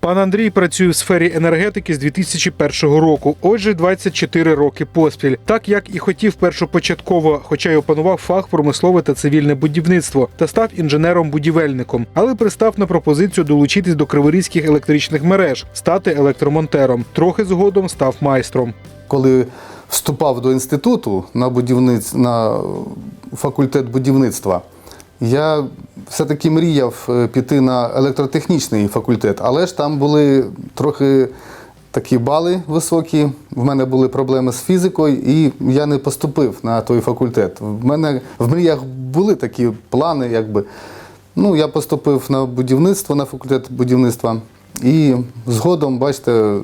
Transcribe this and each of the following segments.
Пан Андрій працює в сфері енергетики з 2001 року. Отже, 24 роки поспіль. Так як і хотів першопочатково, хоча й опанував фах промислове та цивільне будівництво та став інженером-будівельником, але пристав на пропозицію долучитись до криворізьких електричних мереж, стати електромонтером. Трохи згодом став майстром. Коли вступав до інституту на, будівниць... на факультет будівництва, я все-таки мріяв е, піти на електротехнічний факультет, але ж там були трохи такі бали високі. В мене були проблеми з фізикою, і я не поступив на той факультет. В мене в мріях були такі плани, якби. Ну, я поступив на будівництво, на факультет будівництва. І згодом, бачите,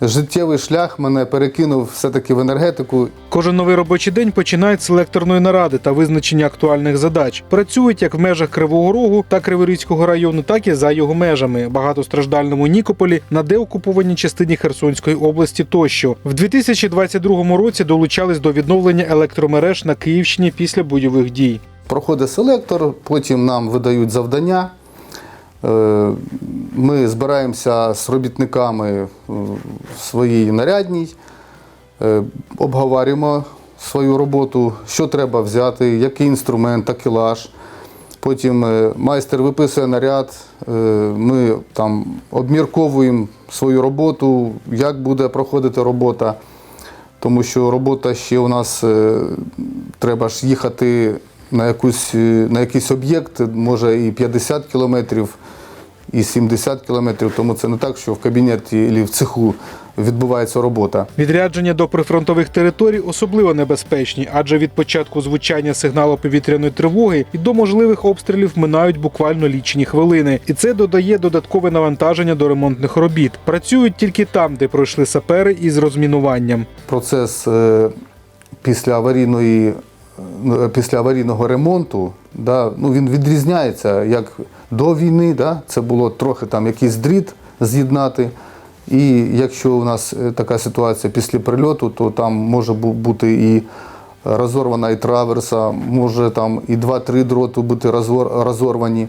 життєвий шлях мене перекинув все-таки в енергетику. Кожен новий робочий день починають з лекторної наради та визначення актуальних задач. Працюють як в межах Кривого Рогу та Криворізького району, так і за його межами, багатостраждальному Нікополі, на деокупованій частині Херсонської області тощо. В 2022 році долучались до відновлення електромереж на Київщині після бойових дій. Проходить селектор, потім нам видають завдання. Е, Ми збираємося з робітниками е, в своїй нарядній, е, обговорюємо свою роботу, що треба взяти, який інструмент, такелаж. Потім майстер виписує наряд, ми там обмірковуємо свою роботу, як буде проходити робота. Тому що робота ще у нас треба ж їхати на, якусь, е, на якийсь об'єкт, може і 50 кілометрів, і 70 кілометрів. Тому це не так, що в кабінеті або в цеху відбувається робота. Відрядження до прифронтових територій особливо небезпечні, адже від початку звучання сигналу повітряної тривоги і до можливих обстрілів минають буквально лічені хвилини, і це додає додаткове навантаження до ремонтних робіт. Працюють тільки там, де пройшли сапери із розмінуванням. Процес е, після аварійної. Е, Після аварійного ремонту, да, ну, він відрізняється як до війни, да, це було трохи там якийсь дріт з'єднати. І якщо у нас е, така ситуація після прильоту, то там може бути і розорвана і траверса, може там і два-три дроту бути розорвані.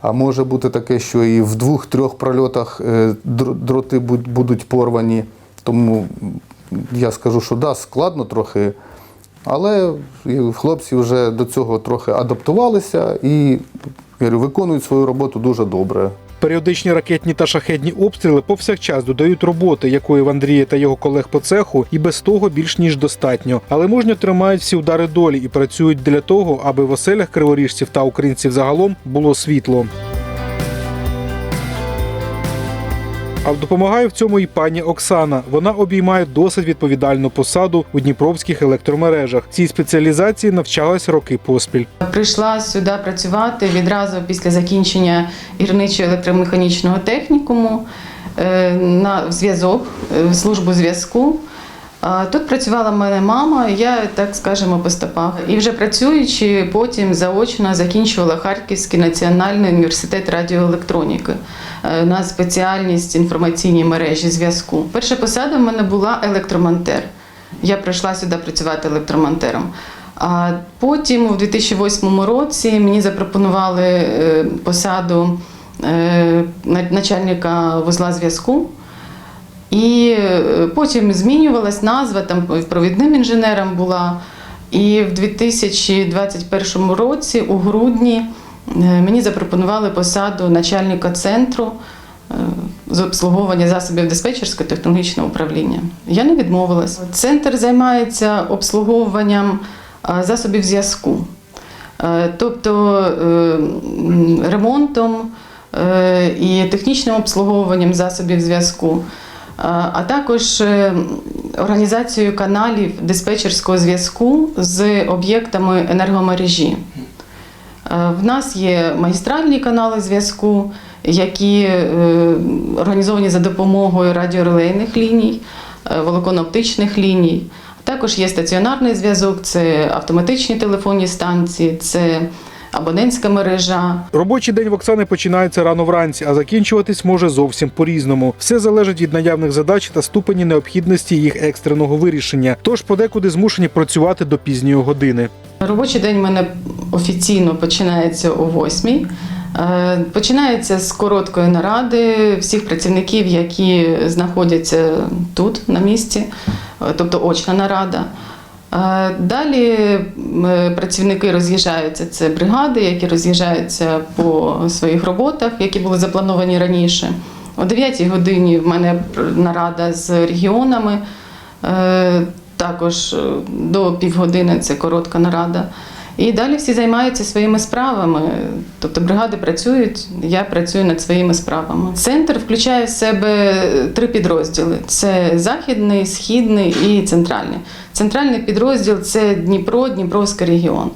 А може бути таке, що і в двох-трьох прольотах е, дроти будуть порвані. Тому я скажу, що да, складно трохи. Але хлопці вже до цього трохи адаптувалися і говорю, виконують свою роботу дуже добре. Періодичні ракетні та шахедні обстріли повсякчас додають роботи, якої в Андрія та його колег по цеху, і без того більш ніж достатньо. Але мужньо тримають всі удари долі і працюють для того, аби в оселях криворіжців та українців загалом було світло. А допомагає в цьому і пані Оксана. Вона обіймає досить відповідальну посаду у дніпровських електромережах. Цій спеціалізації навчалась роки поспіль. Прийшла сюди працювати відразу після закінчення гірничого електромеханічного технікуму е, на зв'язок, е, службу зв'язку. Тут працювала в мене мама, я так скажемо по стопах. І вже працюючи, потім заочно закінчувала Харківський національний університет радіоелектроніки е, на спеціальність інформаційні мережі зв'язку. Перша посада в мене була електромонтер. Я прийшла сюди працювати електромонтером. А потім, у 2008 році, мені запропонували е, посаду е, на- начальника вузла зв'язку. І е, потім змінювалась назва, там провідним інженером була. І в 2021 році, у грудні, е, мені запропонували посаду начальника центру е, з обслуговування засобів диспетчерського технологічного управління. Я не відмовилась. Центр займається обслуговуванням засобів зв'язку, тобто ремонтом і технічним обслуговуванням засобів зв'язку, а також е, організацією каналів диспетчерського зв'язку з об'єктами енергомережі. Е, В нас є магістральні канали зв'язку, які е, організовані за допомогою радіорелейних ліній, волоконно-оптичних ліній. Також є стаціонарний зв'язок, це автоматичні телефонні станції, це абонентська мережа. Робочий день в Оксани починається рано вранці, а закінчуватись може зовсім по-різному. Все залежить від наявних задач та ступені необхідності їх екстреного вирішення. Тож подекуди змушені працювати до пізньої години. Робочий день у мене офіційно починається о 8. Е, Починається з короткої наради всіх працівників, які знаходяться тут на місці, е, тобто очна нарада. Далі е, працівники роз'їжджаються, це бригади, які роз'їжджаються по своїх роботах, які були заплановані раніше. О 9 годині в мене нарада з регіонами. Е, Також е, до півгодини це коротка нарада. І далі всі займаються своїми справами. Тобто бригади працюють, я працюю над своїми справами. Центр включає в себе три підрозділи: це західний, східний і центральний. Центральний підрозділ це Дніпро, Дніпровський регіон.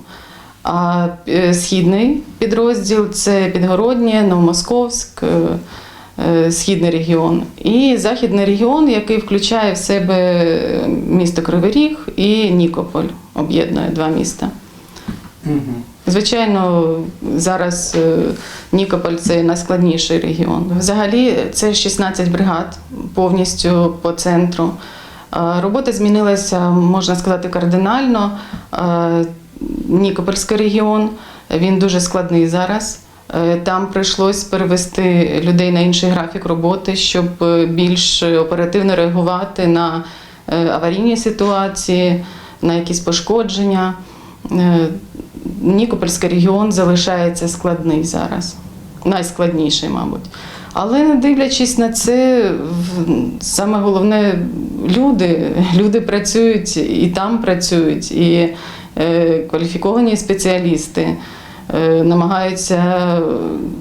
А е, східний підрозділ це Підгороднє, Новомосковськ, е, е, східний регіон. І західний регіон, який включає в себе місто Кривий Ріг і Нікополь, об'єднує два міста. Звичайно, зараз е, Нікополь це найскладніший регіон. Взагалі це 16 бригад повністю по центру. Е, Робота змінилася, можна сказати, кардинально. Е, Нікопольський регіон він дуже складний зараз. Там прийшлось перевести людей на інший графік роботи, щоб більш оперативно реагувати на аварійні ситуації, на якісь пошкодження. Нікопольський регіон залишається складний зараз, найскладніший, мабуть. Але не дивлячись на це, саме головне люди. Люди працюють і там працюють, і е, кваліфіковані спеціалісти е, намагаються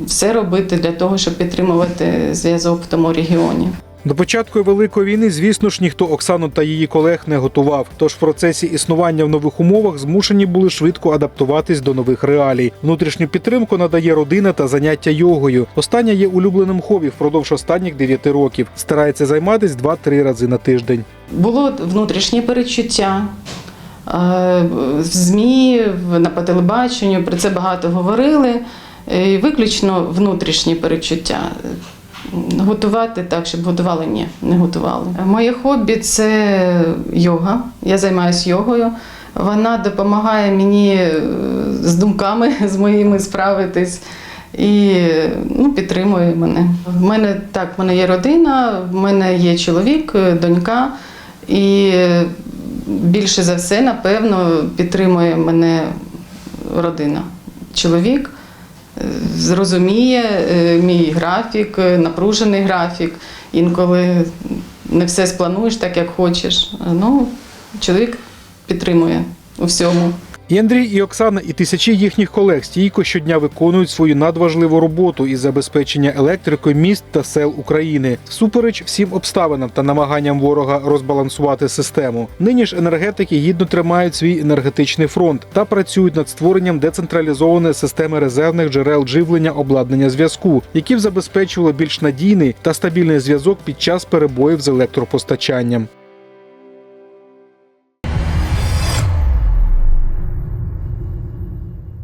все робити для того, щоб підтримувати зв'язок в тому регіоні. До початку великої війни, звісно ж, ніхто Оксану та її колег не готував. Тож в процесі існування в нових умовах змушені були швидко адаптуватись до нових реалій. Внутрішню підтримку надає родина та заняття йогою. Остання є улюбленим хобі впродовж останніх 9 років. Старається займатись 2-3 рази на тиждень. Було внутрішнє перечуття. Е, В ЗМІ, на телебаченню про це багато говорили. Виключно внутрішні перечуття. Готувати так, щоб готували, ні, не готували. Моє хобі це йога. Я займаюся йогою. Вона допомагає мені е, з думками з моїми справитись і ну, підтримує мене. В мене так, в мене є родина, в мене є чоловік, е, донька, і е, більше за все, напевно, підтримує мене родина. Чоловік зрозуміє е, мій графік, е, напружений графік. Інколи не все сплануєш так, як хочеш. Ну, чоловік підтримує у всьому. І Андрій, і Оксана, і тисячі їхніх колег стійко щодня виконують свою надважливу роботу із забезпечення електрикою міст та сел України, всупереч всім обставинам та намаганням ворога розбалансувати систему. Нині ж енергетики гідно тримають свій енергетичний фронт та працюють над створенням децентралізованої системи резервних джерел живлення обладнання зв'язку, які б забезпечували більш надійний та стабільний зв'язок під час перебоїв з електропостачанням.